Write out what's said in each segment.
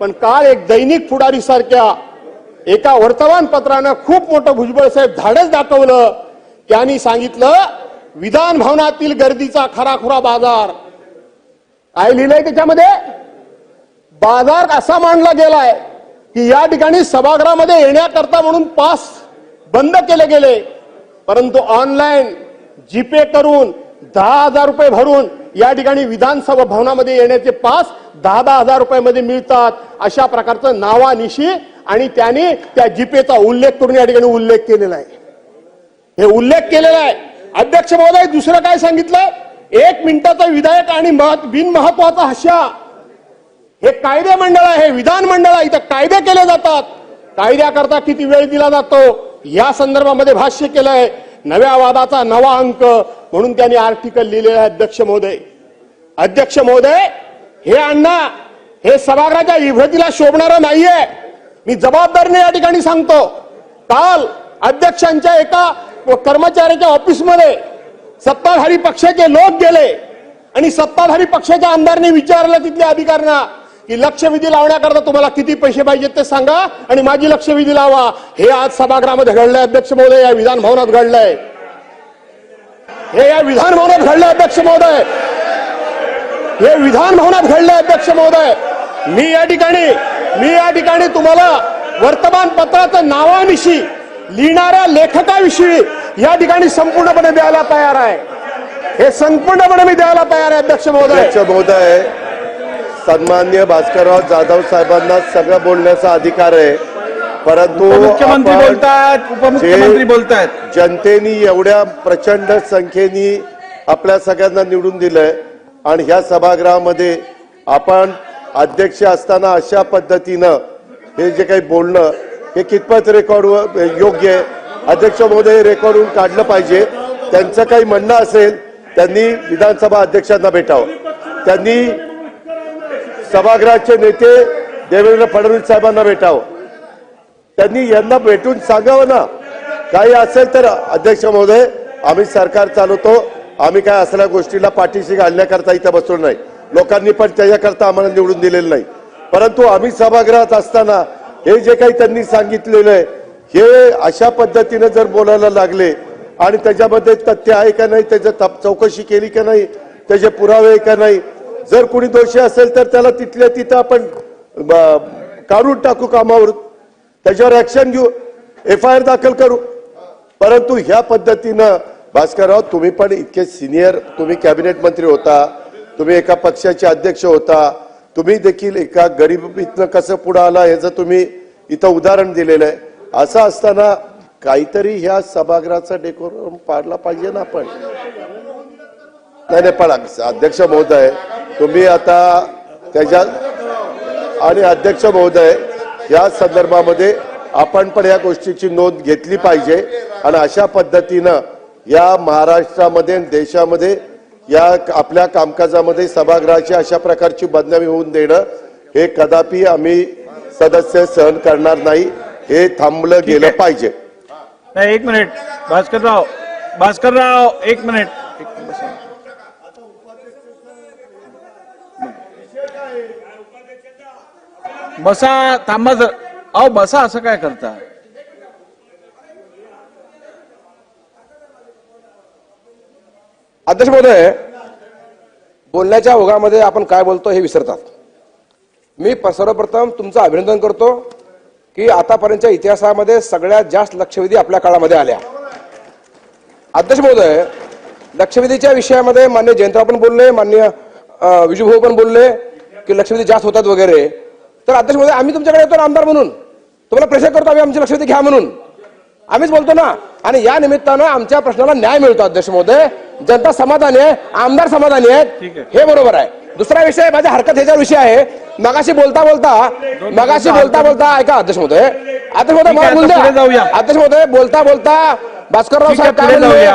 पण काल एक दैनिक पुढारी सारख्या एका वर्तमानपत्रानं खूप मोठं भुजबळ साहेब धाडस दाखवलं त्यांनी सांगितलं विधान भवनातील गर्दीचा खराखुरा बाजार. काय लिहिलंय त्याच्यामध्ये? बाजार असा मांडला गेलाय की या ठिकाणी सभागृहामध्ये येण्याकरता म्हणून पास बंद केले गेले. परंतु ऑनलाईन जीपे करून दहा हजार रुपये भरून या ठिकाणी विधानसभा भवनामध्ये येण्याचे पास दहा दहा हजार रुपयामध्ये मिळतात अशा प्रकारचं नावानिशी आणि त्याने त्या जीपेचा उल्लेख करून या ठिकाणी उल्लेख केलेला आहे. हे उल्लेख केलेला आहे. अध्यक्ष महोदय दुसरं काय सांगितलं एक मिनिटाचा विधायक आणि बिनमहत्वाचा हशा हे कायदे मंडळ आहे विधान मंडळ आहे. इथं कायदे केले जातात. कायद्याकरता किती वेळ दिला जातो? या संदर्भामध्ये भाष्य केलंय. नव्या वादाचा नवा अंक म्हणून त्यांनी आर्टिकल लिहिलेलं आहे अध्यक्ष महोदय. अध्यक्ष महोदय हे अण्णा हे सभागृहाच्या इभ्रतीला शोभणारं नाहीये. मी जबाबदारीने या ठिकाणी सांगतो. काल अध्यक्षांच्या एका कर्मचाऱ्याच्या ऑफिसमध्ये सत्ताधारी पक्षाचे लोक गेले आणि सत्ताधारी पक्षाच्या आमदारांनी विचारलं तिथल्या अधिकाऱ्यांना की लक्षवेधी लावण्याकरता तुम्हाला किती पैसे पाहिजेत ते सांगा आणि माझी लक्षवेधी लावा. हे आज सभागृहामध्ये घडलंय अध्यक्ष महोदय. या विधान भवनात घडलंय. हे या विधान भवनात घडलंय अध्यक्ष महोदय. हे विधान भवनात घडलंय अध्यक्ष महोदय. मी या ठिकाणी मी या ठिकाणी तुम्हाला वर्तमानपत्राचं नावानिशी लिहिणाऱ्या लेखकाविषयी या ठिकाणी संपूर्णपणे द्यायला तयार आहे. हे संपूर्णपणे मी द्यायला तयार आहे अध्यक्ष महोदय. अध्यक्ष महोदय सन्मान्य भास्करराव जाधव साहेबांना सगळं बोलण्याचा अधिकार आहे. परंतु उपमुख्यमंत्री बोलतायत उपमुख्यमंत्री जे बोलतायत. जनतेनी एवढ्या प्रचंड संख्येनी आपल्या सगळ्यांना निवडून दिलंय आणि ह्या सभागृहामध्ये आपण अध्यक्ष असताना अशा पद्धतीनं हे जे काही बोलणं हे कितपत रेकॉर्ड योग्य आहे? अध्यक्ष महोदय रेकॉर्डवरून काढलं पाहिजे. त्यांचं काही म्हणणं असेल त्यांनी विधानसभा अध्यक्षांना भेटावं. त्यांनी सभागृहाचे नेते देवेंद्र फडणवीस साहेबांना भेटावं. त्यांनी यांना भेटून सांगावं ना. काही असेल तर अध्यक्ष महोदय आम्ही सरकार चालवतो. आम्ही काय असल्या गोष्टीला पाठीशी घालण्याकरता इथं बसलो नाही. लोकांनी पण त्याच्याकरता आम्हाला निवडून दिलेलं नाही. परंतु आम्ही सभागृहात असताना हे जे काही त्यांनी सांगितलेलं आहे हे अशा पद्धतीने जर बोलायला लागले आणि त्याच्यामध्ये तथ्य आहे का नाही त्याच्या चौकशी केली का नाही त्याचे पुरावे आहे का नाही जर कोणी दोषी असेल तर त्याला तिथल्या तिथं आपण काढून टाकू कामावर त्याच्यावर ऍक्शन घेऊ. एफ आय आर दाखल करू. परंतु ह्या पद्धतीनं भास्करराव तुम्ही पण इतके सिनियर तुम्ही कॅबिनेट मंत्री होता तुम्ही एका पक्षाचे अध्यक्ष होता तुम्ही देखील एका गरिबीतनं कसं पुढे आला ह्याचं तुम्ही इथं उदाहरण दिलेलं आहे. असं असताना काहीतरी ह्या सभागृहाचा डेकोरम पाडला पाहिजे ना आपण. नाही नाही पण अध्यक्ष महोदय तुम्ही आता त्याच्या आणि अध्यक्ष महोदय या संदर्भामध्ये आपण पण या गोष्टीची नोंद घेतली पाहिजे. आणि अशा पद्धतीनं या महाराष्ट्रामध्ये देशामध्ये या आपल्या कामकाजामध्ये सभागृहाची अशा प्रकारची बदनामी होऊन देणं हे कदापि आम्ही सदस्य सहन करणार नाही. हे थांबलं गेलं. पाहिजे. नाही एक मिनिट. भास्करराव भास्करराव एक मिनिट एक मिनिट बसा. बसा थांबा जर. अहो बसा असं काय करता? अध्यक्ष महोदय बोलण्याच्या ओघामध्ये आपण काय बोलतो हे विसरतात. मी सर्वप्रथम तुमचं अभिनंदन करतो की आतापर्यंतच्या इतिहासामध्ये सगळ्यात जास्त लक्षवेधी आपल्या काळामध्ये आल्या. अध्यक्ष महोदय लक्षवेधीच्या विषयामध्ये मान्य जयंतराव पण बोलले मान्य विजूभाऊ पण बोलले की लक्षवेधी जास्त होतात वगैरे. तर अध्यक्ष महोदय आम्ही तुमच्याकडे येतो ना आमदार म्हणून. तुम्हाला प्रेशर करतो आम्ही आमची लक्षवेधी घ्या म्हणून. आम्हीच बोलतो ना. आणि या निमित्तानं आमच्या प्रश्नाला न्याय मिळतो अध्यक्ष महोदय. जनता समाधानी आहे आमदार समाधानी आहेत. आहे. हे बरोबर आहे. दुसरा विषय माझ्या हरकत ह्याच्यावर विषय आहे. मगाशी बोलता बोलता मगाशी बोलता बोलता ऐका अध्यक्ष महोदय. अध्यक्ष महोदय मला बोलू आता पुढे द्या. जाऊया. अध्यक्ष महोदय बोलता बोलता भास्करराव साहेब काय म्हणले.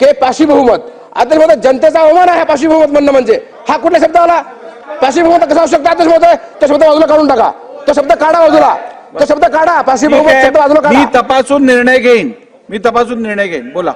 की पाशी बहुमत. अध्यक्ष महोदय जनतेचा अवमान आहे पाशी बहुमत म्हणणं म्हणजे. हा कुठला शब्द आला पाशी बहुमत कसा शकतो? अध्यक्ष महोदय तो शब्द बाजूला काढून टाका. तो शब्द काढा बाजूला. तो शब्द काढा. ठीक बहुमत शब्द बाजूला मी काढा तपासून निर्णय घेईन. मी तपासून निर्णय घेईन. बोला.